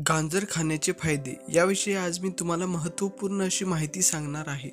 गांजर खाण्याचे फायदे याविषयी आज मी तुम्हाला महत्त्वपूर्ण अशी माहिती सांगणार आहे.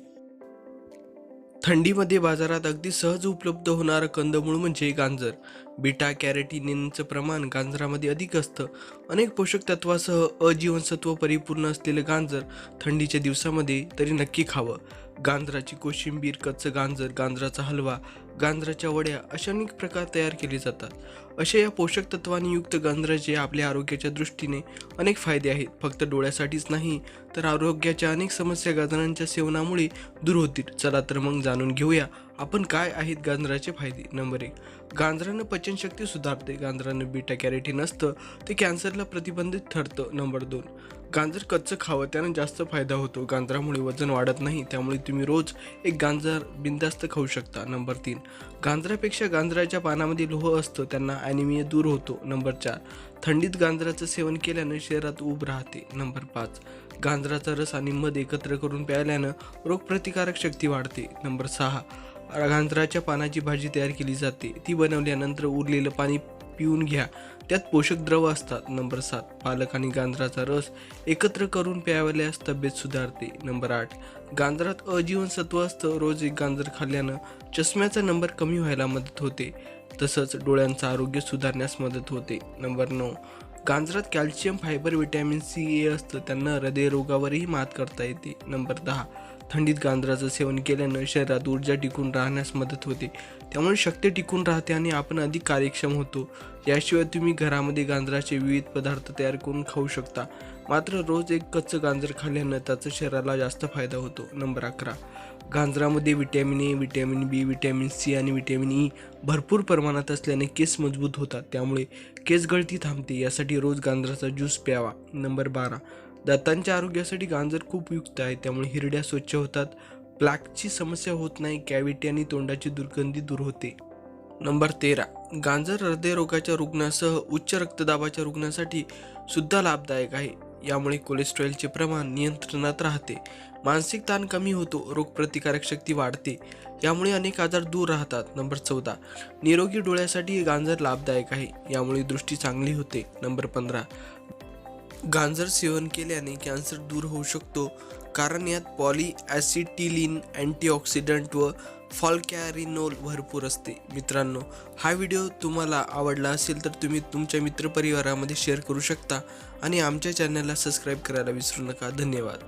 थंडीमध्ये बाजारात अगदी सहज उपलब्ध होणारं कंदमूळ म्हणजे गांजर. बीटा कॅरेटिनिनचं प्रमाण गांजरामध्ये अधिक असतं. अनेक पोषक तत्वासह अजीवनसत्व परिपूर्ण असलेलं गांजर थंडीच्या दिवसामध्ये तरी नक्की खावं. गांजराची कोशिंबीर कच्चं गांजर गांजराचा हलवा गांजराच्या वड्या अशा अनेक प्रकार तयार केले जातात. अशा या पोषक तत्वांनी युक्त गांजराचे आपल्या आरोग्याच्या दृष्टीने अनेक फायदे आहेत. फक्त डोळ्यासाठीच नाही तर आरोग्याच्या अनेक समस्या गाजरांच्या सेवनामुळे दूर होतील. चला तर मग जाणून घेऊया आपण काय आहेत गांजराचे फायदे. नंबर एक गांजरानं पचनशक्ती सुधारते गांजरानं बीटा कॅरेटीन असतं ते कॅन्सरला प्रतिबंधित ठरतं नंबर दोन. गांजर कच्चं खावं त्यानं जास्त फायदा होतो. गांजरामुळे वजन वाढत नाही त्यामुळे तुम्ही रोज एक गांजर बिंदास्त खाऊ शकता. नंबर तीन. गांजरापेक्षा गांजराच्या पानामध्ये लोह असतं त्यांना ॲनिमिया दूर होतो. नंबर चार. थंडीत गांजराचं सेवन केल्यानं शरीरात ऊब राहते. नंबर पाच. गांजराचा रस आणि मध एकत्र करून प्यायल्यानं रोगप्रतिकारक शक्ती वाढते. नंबर सहा. गांजराच्या पानाची भाजी तयार केली जाते. ती बनवल्यानंतर उरलेलं पाणी पिऊन घ्या. त्यात पोषक द्रव असतात. नंबर सात पालक आणि गांजराचा रस एकत्र करून प्यावल्यास तब्येत सुधारते. नंबर आठ गांजरात अजीवनसत्व असतं. रोज एक गांजर खाल्ल्यानं चष्म्याचा नंबर कमी व्हायला मदत होते. तसंच डोळ्यांचं आरोग्य सुधारण्यास मदत होते. नंबर नऊ गांजरात calcium fibre vitamin C A असतं. त्यांना हृदयरोगावरही मात करता येते. नंबर दहा थंडीत गांजराचं सेवन केल्यानं शरीरात ऊर्जा टिकून राहण्यास मदत होते. त्यामुळे शक्ती टिकून राहते आणि आपण अधिक कार्यक्षम होतो. याशिवाय तुम्ही घरामध्ये गांजराचे विविध पदार्थ तयार करून खाऊ शकता. मात्र रोज एक कच्चं गांजर खाल्ल्यानं त्याचा शरीराला जास्त फायदा होतो. नंबर अकरा. गांजरामध्ये vitamin A vitamin B vitamin C आणि विटॅमिन ई भरपूर प्रमाणात असल्याने केस मजबूत होतात. त्यामुळे केस गळती थांबते यासाठी रोज गांजराचा ज्यूस प्यावा. नंबर बारा. दातांच्या आरोग्यासाठी गांजर खूप युक्त आहे. त्यामुळे हिरड्या स्वच्छ होतात. प्लॅकची समस्या होत नाही. कॅव्हिटी आणि तोंडाची दुर्गंधी दूर होते. नंबर तेरा. गांजर हृदयरोगाच्या रुग्णासह उच्च रक्तदाबाच्या रुग्णासाठी सुद्धा लाभदायक आहे. यामुळे कोलेस्ट्रॉलचे प्रमाण नियंत्रणात राहते. मानसिक ताण कमी होतो रोगप्रतिकारक शक्ती वाढते. यामुळे अनेक आजार दूर राहतात. नंबर चौदा. निरोगी डोळ्यासाठी गांजर लाभदायक आहे. यामुळे दृष्टी चांगली होते. नंबर पंधरा. गांजर सेवन केल्याने कॅन्सर दूर होऊ शकतो. कारण यात पॉली ॲसिटिलिन अँटीऑक्सिडंट व फॉलकॅरिनोल भरपूर असते. मित्रांनो हा व्हिडिओ तुम्हाला आवडला असेल तर तुम्ही तुमच्या मित्रपरिवारामध्ये शेअर करू शकता आणि आमच्या चॅनलला सबस्क्राईब करायला विसरू नका. धन्यवाद.